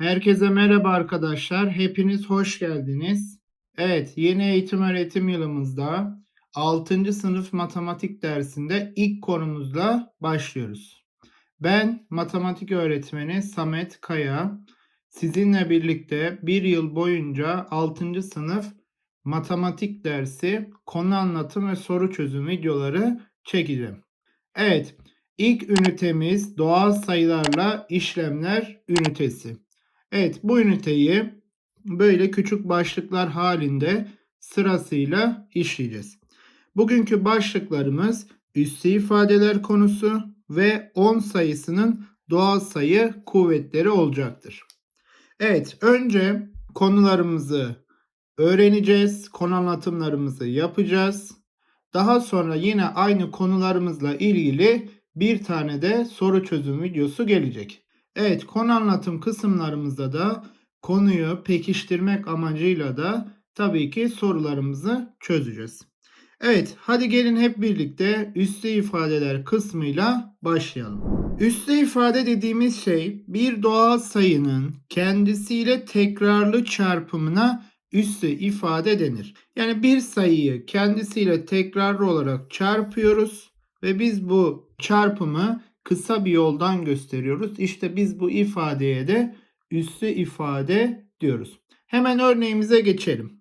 Herkese merhaba arkadaşlar. Hepiniz hoş geldiniz. Evet, yeni eğitim öğretim yılımızda 6. sınıf matematik dersinde ilk konumuzla başlıyoruz. Ben matematik öğretmeni Samet Kaya. Sizinle birlikte bir yıl boyunca 6. sınıf matematik dersi konu anlatım ve soru çözüm videoları çekeceğim. Evet, ilk ünitemiz doğal sayılarla işlemler ünitesi. Evet bu üniteyi böyle küçük başlıklar halinde sırasıyla işleyeceğiz. Bugünkü başlıklarımız üstü ifadeler konusu ve 10 sayısının doğal sayı kuvvetleri olacaktır. Evet önce konularımızı öğreneceğiz. Konu anlatımlarımızı yapacağız. Daha sonra yine aynı konularımızla ilgili bir tane de soru çözüm videosu gelecek. Evet konu anlatım kısımlarımızda da konuyu pekiştirmek amacıyla da tabii ki sorularımızı çözeceğiz. Evet hadi gelin hep birlikte üslü ifadeler kısmıyla başlayalım. Üslü ifade dediğimiz şey bir doğal sayının kendisiyle tekrarlı çarpımına üssü ifade denir. Yani bir sayıyı kendisiyle tekrarlı olarak çarpıyoruz ve biz bu çarpımı kısa bir yoldan gösteriyoruz. İşte biz bu ifadeye de üssü ifade diyoruz. Hemen örneğimize geçelim.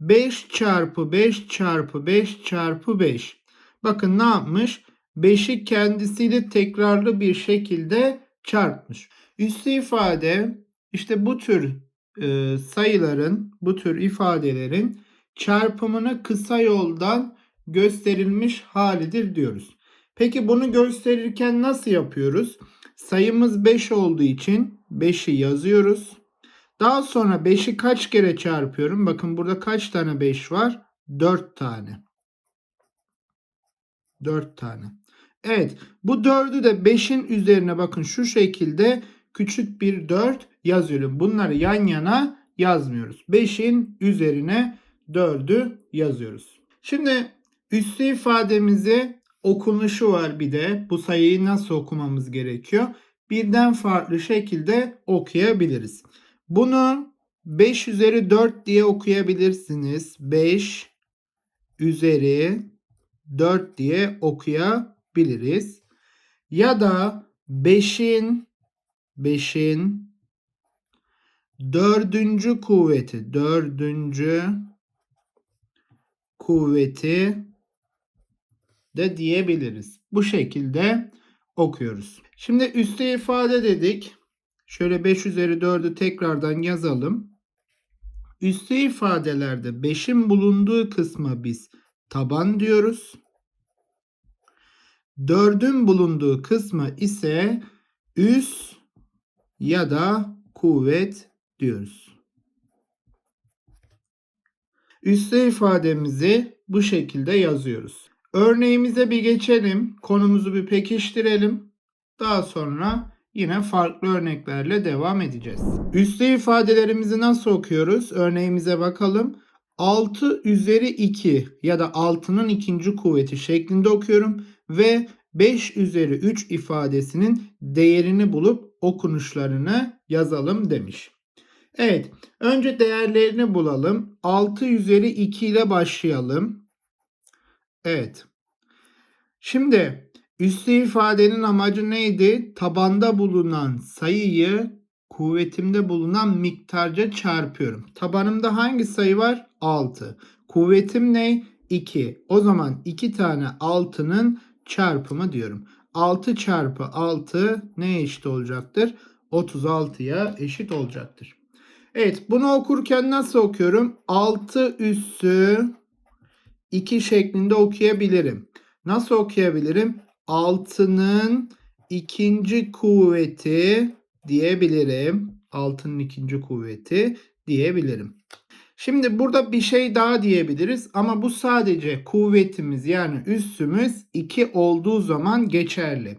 5 çarpı 5 çarpı 5 çarpı 5. Bakın ne yapmış? 5'i kendisiyle tekrarlı bir şekilde çarpmış. Üssü ifade işte bu tür e, sayıların, bu tür ifadelerin çarpımını kısa yoldan gösterilmiş halidir diyoruz. Peki bunu gösterirken nasıl yapıyoruz? Sayımız 5 olduğu için 5'i yazıyoruz. Daha sonra 5'i kaç kere çarpıyorum? Bakın burada kaç tane 5 var? 4 tane. 4 tane. Evet bu 4'ü de 5'in üzerine bakın şu şekilde küçük bir 4 yazıyorum. Bunları yan yana yazmıyoruz. 5'in üzerine 4'ü yazıyoruz. Şimdi üslü ifademizi okunuşu var bir de. Bu sayıyı nasıl okumamız gerekiyor? Birden farklı şekilde okuyabiliriz. Bunu 5 üzeri 4 diye okuyabilirsiniz. 5 üzeri 4 diye okuyabiliriz. Ya da 5'in 5'in dördüncü kuvveti dördüncü kuvveti de diyebiliriz. Bu şekilde okuyoruz. Şimdi üstü ifade dedik. Şöyle 5 üzeri 4'ü tekrardan yazalım. Üstü ifadelerde 5'in bulunduğu kısma biz taban diyoruz. 4'ün bulunduğu kısma ise üst ya da kuvvet diyoruz. Üstü ifademizi bu şekilde yazıyoruz. Örneğimize bir geçelim. Konumuzu bir pekiştirelim. Daha sonra yine farklı örneklerle devam edeceğiz. Üslü ifadelerimizi nasıl okuyoruz? Örneğimize bakalım. 6 üzeri 2 ya da 6'nın ikinci kuvveti şeklinde okuyorum ve 5 üzeri 3 ifadesinin değerini bulup okunuşlarını yazalım demiş. Evet, önce değerlerini bulalım. 6 üzeri 2 ile başlayalım. Evet. Şimdi üslü ifadenin amacı neydi? Tabanda bulunan sayıyı kuvvetimde bulunan miktarca çarpıyorum. Tabanımda hangi sayı var? 6. Kuvvetim ne? 2. O zaman 2 tane 6'nın çarpımı diyorum. 6 çarpı 6 ne eşit olacaktır? 36'ya eşit olacaktır. Evet bunu okurken nasıl okuyorum? 6 üssü 2 şeklinde okuyabilirim. Nasıl okuyabilirim? 6'nın ikinci kuvveti diyebilirim. 6'nın ikinci kuvveti diyebilirim. Şimdi burada bir şey daha diyebiliriz ama bu sadece kuvvetimiz yani üssümüz 2 olduğu zaman geçerli.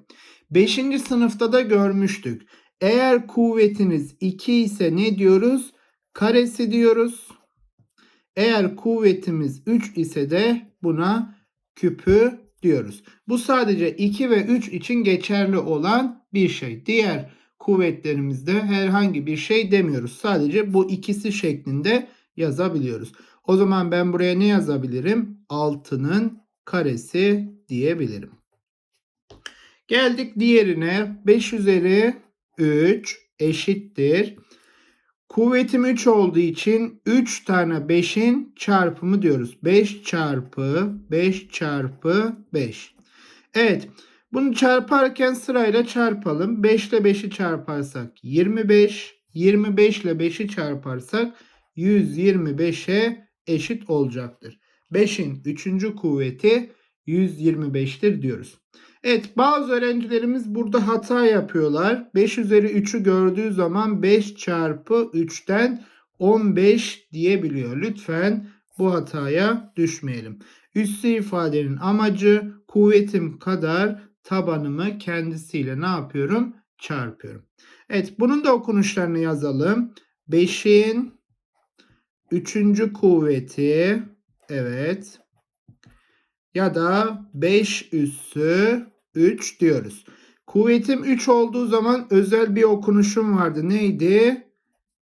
5. sınıfta da görmüştük. Eğer kuvvetiniz 2 ise ne diyoruz? Karesi diyoruz. Eğer kuvvetimiz 3 ise de buna küpü diyoruz. Bu sadece 2 ve 3 için geçerli olan bir şey. Diğer kuvvetlerimizde herhangi bir şey demiyoruz. Sadece bu ikisi şeklinde yazabiliyoruz. O zaman ben buraya ne yazabilirim? 6'nın karesi diyebilirim. Geldik diğerine. 5 üzeri 3 eşittir. Kuvvetim 3 olduğu için 3 tane 5'in çarpımı diyoruz. 5 çarpı 5 çarpı 5. Evet. Bunu çarparken sırayla çarpalım. 5 ile 5'i çarparsak 25. 25 ile 5'i çarparsak 125'e eşit olacaktır. 5'in 3. kuvveti 125'tir diyoruz. Evet bazı öğrencilerimiz burada hata yapıyorlar. 5 üzeri 3'ü gördüğü zaman 5 çarpı 3'ten 15 diyebiliyor. Lütfen bu hataya düşmeyelim. Üssü ifadenin amacı kuvvetim kadar tabanımı kendisiyle ne yapıyorum? Çarpıyorum. Evet bunun da okunuşlarını yazalım. 5'in 3. kuvveti evet ya da 5 üssü 3 diyoruz. Kuvvetim 3 olduğu zaman özel bir okunuşum vardı. Neydi?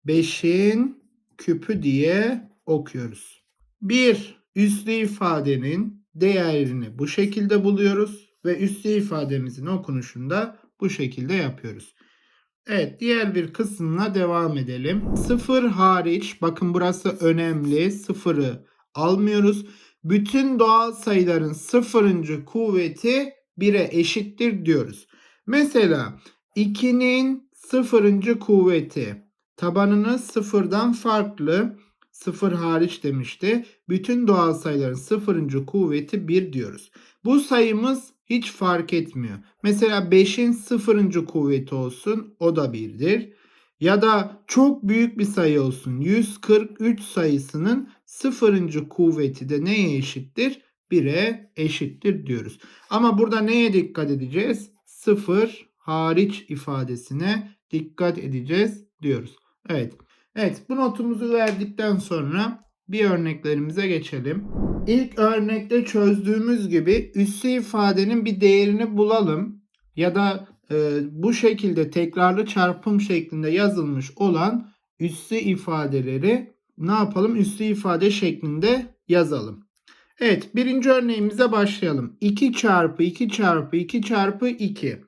5'in küpü diye okuyoruz. Bir üslü ifadenin değerini bu şekilde buluyoruz ve üslü ifademizin okunuşunu da bu şekilde yapıyoruz. Evet diğer bir kısımla devam edelim. Sıfır hariç bakın burası önemli. Sıfırı almıyoruz. Bütün doğal sayıların sıfırıncı kuvveti 1'e eşittir diyoruz. Mesela 2'nin sıfırıncı kuvveti tabanını sıfırdan farklı sıfır hariç demişti. Bütün doğal sayıların sıfırıncı kuvveti 1 diyoruz. Bu sayımız hiç fark etmiyor. Mesela 5'in sıfırıncı kuvveti olsun o da 1'dir. Ya da çok büyük bir sayı olsun 143 sayısının sıfırıncı kuvveti de neye eşittir? 1'e eşittir diyoruz. Ama burada neye dikkat edeceğiz? Sıfır hariç ifadesine dikkat edeceğiz diyoruz. Evet. Evet bu notumuzu verdikten sonra bir örneklerimize geçelim. İlk örnekte çözdüğümüz gibi üssü ifadenin bir değerini bulalım. Ya da e, bu şekilde tekrarlı çarpım şeklinde yazılmış olan üssü ifadeleri ne yapalım? Üslü ifade şeklinde yazalım. Evet birinci örneğimize başlayalım. 2 çarpı 2 çarpı 2 çarpı 2.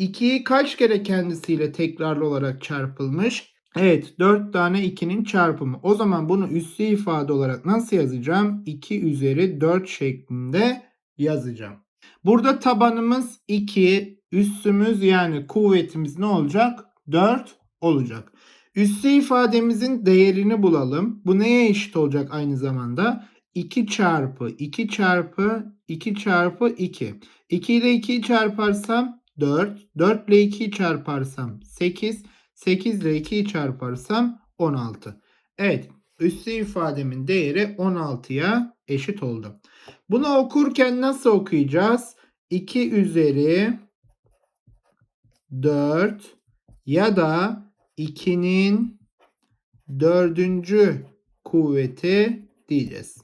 2'yi kaç kere kendisiyle tekrarlı olarak çarpılmış? Evet 4 tane 2'nin çarpımı. O zaman bunu üslü ifade olarak nasıl yazacağım? 2 üzeri 4 şeklinde yazacağım. Burada tabanımız 2, üssümüz yani kuvvetimiz ne olacak? 4 olacak. Üssü ifademizin değerini bulalım. Bu neye eşit olacak aynı zamanda? 2 çarpı 2 çarpı 2 çarpı 2. 2 ile 2'yi çarparsam 4. 4 ile 2'yi çarparsam 8. 8 ile 2'yi çarparsam 16. Evet üssü ifademin değeri 16'ya eşit oldu. Bunu okurken nasıl okuyacağız? 2 üzeri 4 ya da 2'nin dördüncü kuvveti diyeceğiz.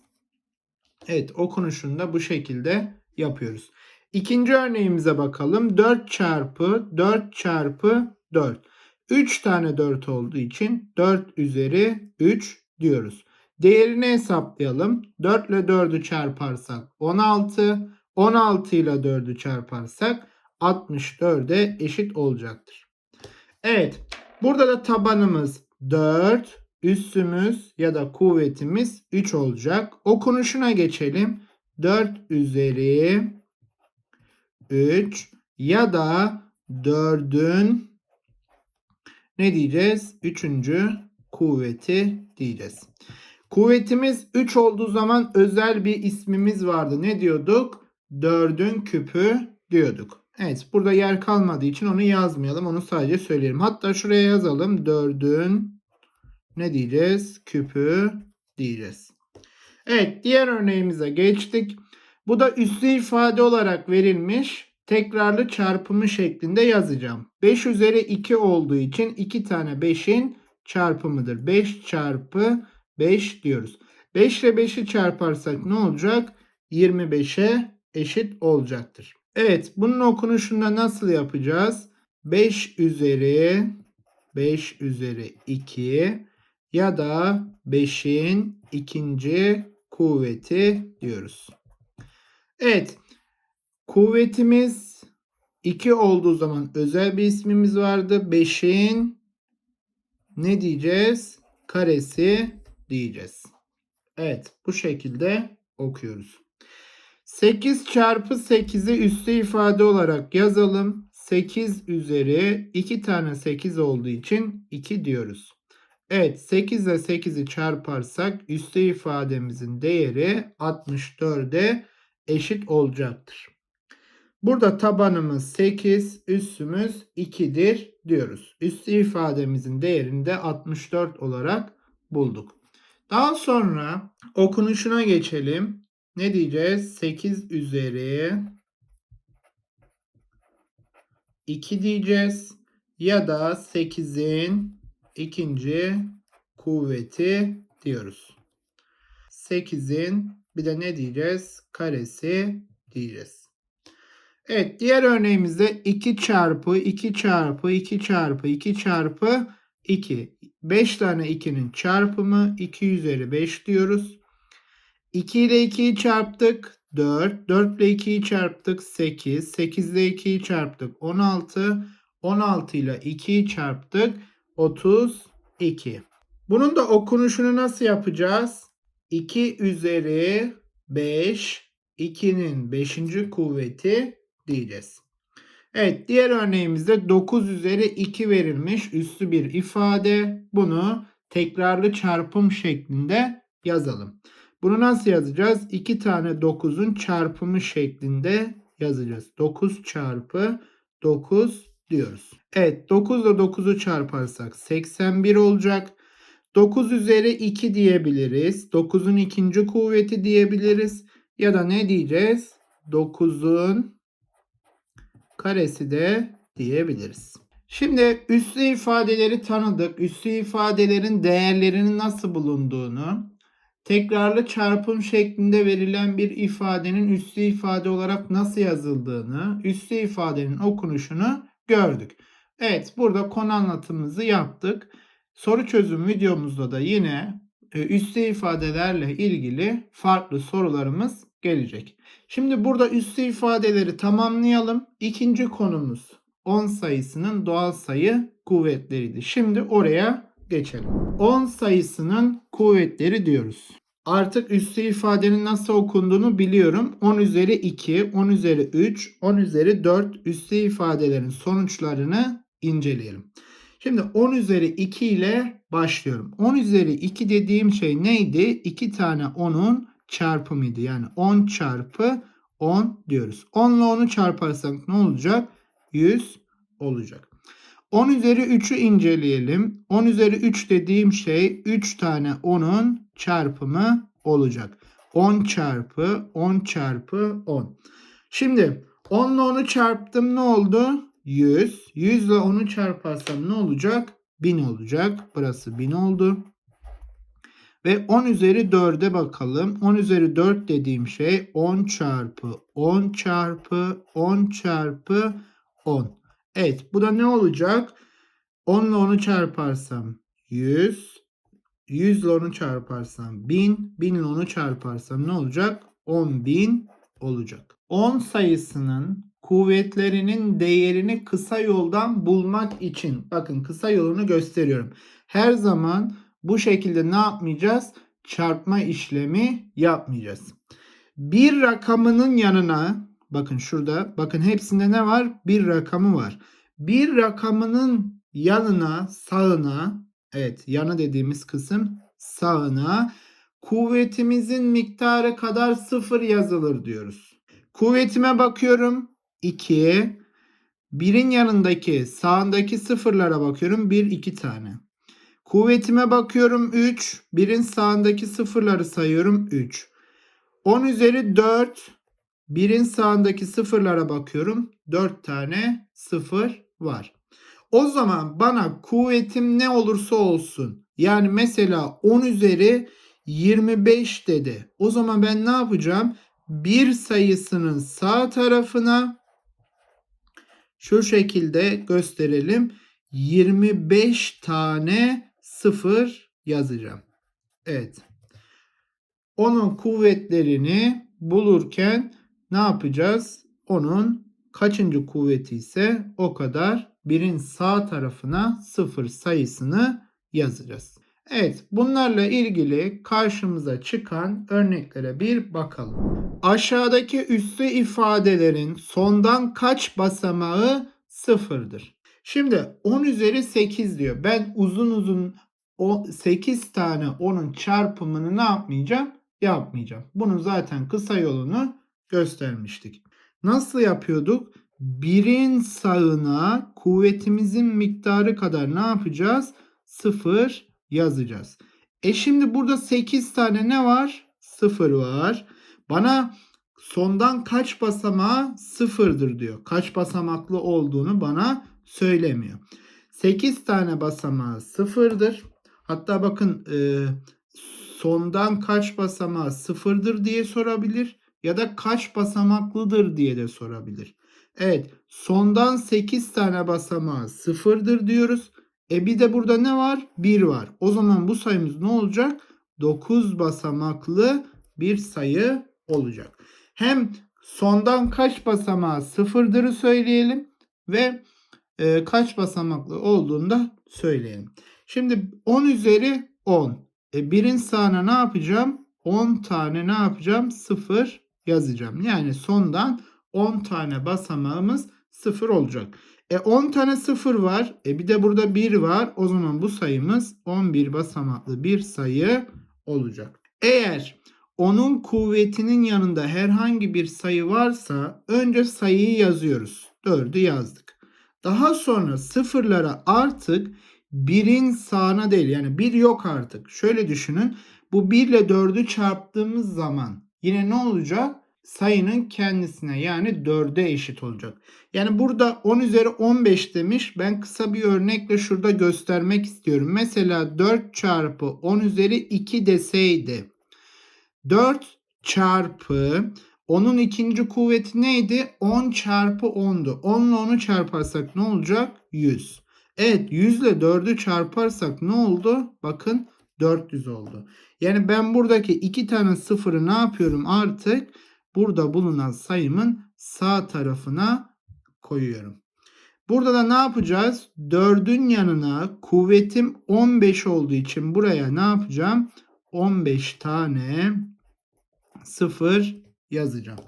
Evet okunuşunu da bu şekilde yapıyoruz. İkinci örneğimize bakalım. 4 çarpı 4 çarpı 4. 3 tane 4 olduğu için 4 üzeri 3 diyoruz. Değerini hesaplayalım. 4 ile 4'ü çarparsak 16. 16 ile 4'ü çarparsak 64'e eşit olacaktır. Evet. Burada da tabanımız 4, üssümüz ya da kuvvetimiz 3 olacak. Okunuşuna geçelim. 4 üzeri 3 ya da 4'ün ne diyeceğiz? 3. kuvveti diyeceğiz. Kuvvetimiz 3 olduğu zaman özel bir ismimiz vardı. Ne diyorduk? 4'ün küpü diyorduk. Evet burada yer kalmadığı için onu yazmayalım. Onu sadece söyleyelim. Hatta şuraya yazalım. 4'ün ne diyeceğiz? Küpü diyeceğiz. Evet diğer örneğimize geçtik. Bu da üslü ifade olarak verilmiş tekrarlı çarpımı şeklinde yazacağım. 5 üzeri 2 olduğu için 2 tane 5'in çarpımıdır. 5 çarpı 5 diyoruz. 5 ile 5'i çarparsak ne olacak? 25'e eşit olacaktır. Evet bunun okunuşunda nasıl yapacağız? 5 üzeri 5 üzeri 2 ya da 5'in ikinci kuvveti diyoruz. Evet. Kuvvetimiz 2 olduğu zaman özel bir ismimiz vardı. 5'in ne diyeceğiz? Karesi diyeceğiz. Evet bu şekilde okuyoruz. 8 çarpı 8'i üstü ifade olarak yazalım. 8 üzeri 2 tane 8 olduğu için 2 diyoruz. Evet 8 ile 8'i çarparsak üstü ifademizin değeri 64'e eşit olacaktır. Burada tabanımız 8, üstümüz 2'dir diyoruz. Üstü ifademizin değerini de 64 olarak bulduk. Daha sonra okunuşuna geçelim. Ne diyeceğiz? 8 üzeri 2 diyeceğiz. Ya da 8'in ikinci kuvveti diyoruz. 8'in bir de ne diyeceğiz? Karesi diyeceğiz. Evet diğer örneğimizde 2 çarpı 2 çarpı 2 çarpı 2 çarpı 2. 5 tane 2'nin çarpımı 2 üzeri 5 diyoruz. 2 ile 2'yi çarptık 4. 4 ile 2'yi çarptık 8. 8 ile 2'yi çarptık 16. 16 ile 2'yi çarptık 32. Bunun da okunuşunu nasıl yapacağız? 2 üzeri 5 2'nin 5. kuvveti diyeceğiz. Evet diğer örneğimizde 9 üzeri 2 verilmiş üstü bir ifade. Bunu tekrarlı çarpım şeklinde yazalım. Bunu nasıl yazacağız? 2 tane 9'un çarpımı şeklinde yazacağız. 9 çarpı 9 diyoruz. Evet 9 ile 9'u çarparsak 81 olacak. 9 üzeri 2 diyebiliriz. 9'un ikinci kuvveti diyebiliriz. Ya da ne diyeceğiz? 9'un karesi de diyebiliriz. Şimdi üslü ifadeleri tanıdık. Üslü ifadelerin değerlerinin nasıl bulunduğunu, tekrarlı çarpım şeklinde verilen bir ifadenin üslü ifade olarak nasıl yazıldığını, üslü ifadenin okunuşunu gördük. Evet burada konu anlatımımızı yaptık. Soru çözüm videomuzda da yine e, üslü ifadelerle ilgili farklı sorularımız gelecek. Şimdi burada üslü ifadeleri tamamlayalım. İkinci konumuz 10 sayısının doğal sayı kuvvetleriydi. Şimdi oraya geçelim. 10 sayısının kuvvetleri diyoruz. Artık üslü ifadenin nasıl okunduğunu biliyorum. 10 üzeri 2, 10 üzeri 3, 10 üzeri 4 üslü ifadelerin sonuçlarını inceleyelim. Şimdi 10 üzeri 2 ile başlıyorum. 10 üzeri 2 dediğim şey neydi? 2 tane 10'un çarpımıydı. Yani 10 çarpı 10 diyoruz. 10 ile 10'u çarparsak ne olacak? 100 olacak. 10 üzeri 3'ü inceleyelim. 10 üzeri 3 dediğim şey 3 tane 10'un çarpımı olacak. 10 çarpı 10 çarpı 10. Şimdi 10 ile 10'u çarptım ne oldu? 100. 100 ile 10'u çarparsam ne olacak? 1000 olacak. Burası 1000 oldu. Ve 10 üzeri 4'e bakalım. 10 üzeri 4 dediğim şey 10 çarpı 10 çarpı 10 çarpı 10. Evet bu da ne olacak? 10 ile 10'u çarparsam 100. 100 ile 10'u çarparsam 1000. 1000 ile 10'u çarparsam ne olacak? 10.000 olacak. 10 sayısının kuvvetlerinin değerini kısa yoldan bulmak için bakın kısa yolunu gösteriyorum. Her zaman bu şekilde ne yapmayacağız? Çarpma işlemi yapmayacağız. Bir rakamının yanına bakın şurada bakın hepsinde ne var? Bir rakamı var. Bir rakamının yanına sağına evet yanı dediğimiz kısım sağına kuvvetimizin miktarı kadar sıfır yazılır diyoruz. Kuvvetime bakıyorum 2. Birin yanındaki sağındaki sıfırlara bakıyorum 1 2 tane. Kuvvetime bakıyorum 3. Birin sağındaki sıfırları sayıyorum 3. 10 üzeri 4. Birin sağındaki sıfırlara bakıyorum. 4 tane sıfır var. O zaman bana kuvvetim ne olursa olsun. Yani mesela 10 üzeri 25 dedi. O zaman ben ne yapacağım? Bir sayısının sağ tarafına şu şekilde gösterelim. 25 tane sıfır yazacağım. Evet. Onun kuvvetlerini bulurken ne yapacağız? Onun kaçıncı kuvveti ise o kadar birin sağ tarafına sıfır sayısını yazacağız. Evet bunlarla ilgili karşımıza çıkan örneklere bir bakalım. Aşağıdaki üslü ifadelerin sondan kaç basamağı sıfırdır? Şimdi 10 üzeri 8 diyor. Ben uzun uzun o 8 tane 10'un çarpımını ne yapmayacağım? Yapmayacağım. Bunun zaten kısa yolunu göstermiştik. Nasıl yapıyorduk? Birin sağına kuvvetimizin miktarı kadar ne yapacağız? 0 yazacağız. E şimdi burada 8 tane ne var? 0 var. Bana sondan kaç basamağı sıfırdır diyor. Kaç basamaklı olduğunu bana söylemiyor. 8 tane basamağı sıfırdır. Hatta bakın e, sondan kaç basamağı sıfırdır diye sorabilir ya da kaç basamaklıdır diye de sorabilir. Evet sondan 8 tane basamağı sıfırdır diyoruz. E bir de burada ne var? 1 var. O zaman bu sayımız ne olacak? 9 basamaklı bir sayı olacak. Hem sondan kaç basamağı sıfırdırı söyleyelim ve e, kaç basamaklı olduğunu da söyleyelim. Şimdi 10 üzeri 10. E, birin sağına ne yapacağım? 10 tane ne yapacağım? 0 yazacağım. Yani sondan 10 tane basamağımız 0 olacak. E 10 tane 0 var. E bir de burada 1 var. O zaman bu sayımız 11 basamaklı bir sayı olacak. Eğer onun kuvvetinin yanında herhangi bir sayı varsa önce sayıyı yazıyoruz. 4'ü yazdık. Daha sonra sıfırlara artık birin sağına değil yani bir yok artık. Şöyle düşünün. Bu 1 ile 4'ü çarptığımız zaman yine ne olacak? Sayının kendisine yani 4'e eşit olacak. Yani burada 10 üzeri 15 demiş. Ben kısa bir örnekle şurada göstermek istiyorum. Mesela 4 çarpı 10 üzeri 2 deseydi. 4 çarpı onun ikinci kuvveti neydi? 10 çarpı 10'du. 10 ile 10'u çarparsak ne olacak? 100. Evet 100 ile 4'ü çarparsak ne oldu? Bakın 400 oldu. Yani ben buradaki iki tane sıfırı ne yapıyorum artık? Burada bulunan sayımın sağ tarafına koyuyorum. Burada da ne yapacağız? 4'ün yanına kuvvetim 15 olduğu için buraya ne yapacağım? 15 tane sıfır yazacağım.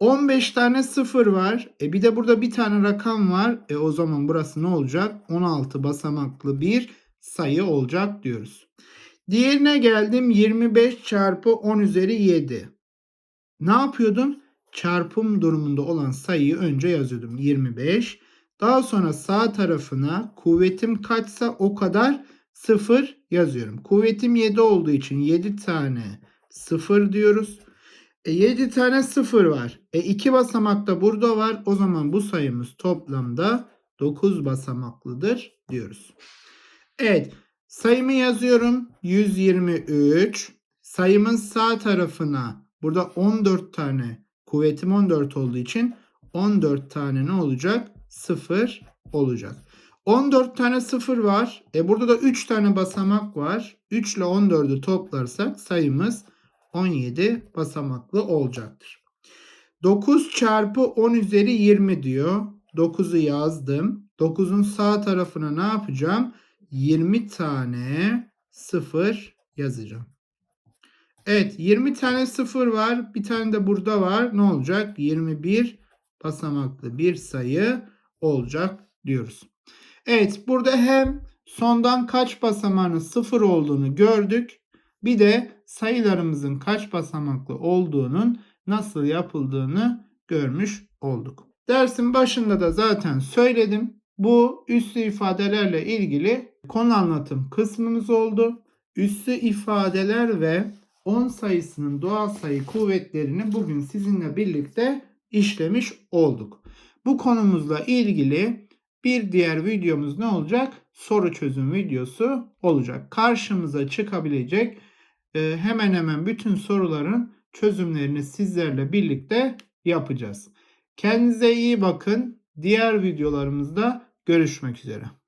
15 tane sıfır var. E bir de burada bir tane rakam var. E o zaman burası ne olacak? 16 basamaklı bir sayı olacak diyoruz. Diğerine geldim 25 çarpı 10 üzeri 7. Ne yapıyordum? Çarpım durumunda olan sayıyı önce yazıyordum. 25. Daha sonra sağ tarafına kuvvetim kaçsa o kadar sıfır yazıyorum. Kuvvetim 7 olduğu için 7 tane sıfır diyoruz. E 7 tane sıfır var. E 2 basamak da burada var. O zaman bu sayımız toplamda 9 basamaklıdır diyoruz. Evet. Sayımı yazıyorum. 123. Sayımın sağ tarafına burada 14 tane kuvvetim 14 olduğu için 14 tane ne olacak? 0 olacak. 14 tane 0 var. E burada da 3 tane basamak var. 3 ile 14'ü toplarsak sayımız 17 basamaklı olacaktır. 9 çarpı 10 üzeri 20 diyor. 9'u yazdım. 9'un sağ tarafına ne yapacağım? 20 tane 0 yazacağım. Evet 20 tane 0 var. Bir tane de burada var. Ne olacak? 21 basamaklı bir sayı olacak diyoruz. Evet burada hem sondan kaç basamağının 0 olduğunu gördük. Bir de sayılarımızın kaç basamaklı olduğunun nasıl yapıldığını görmüş olduk. Dersin başında da zaten söyledim. Bu üslü ifadelerle ilgili konu anlatım kısmımız oldu. Üslü ifadeler ve 10 sayısının doğal sayı kuvvetlerini bugün sizinle birlikte işlemiş olduk. Bu konumuzla ilgili bir diğer videomuz ne olacak? Soru çözüm videosu olacak. Karşımıza çıkabilecek e, hemen hemen bütün soruların çözümlerini sizlerle birlikte yapacağız. Kendinize iyi bakın. Diğer videolarımızda görüşmek üzere.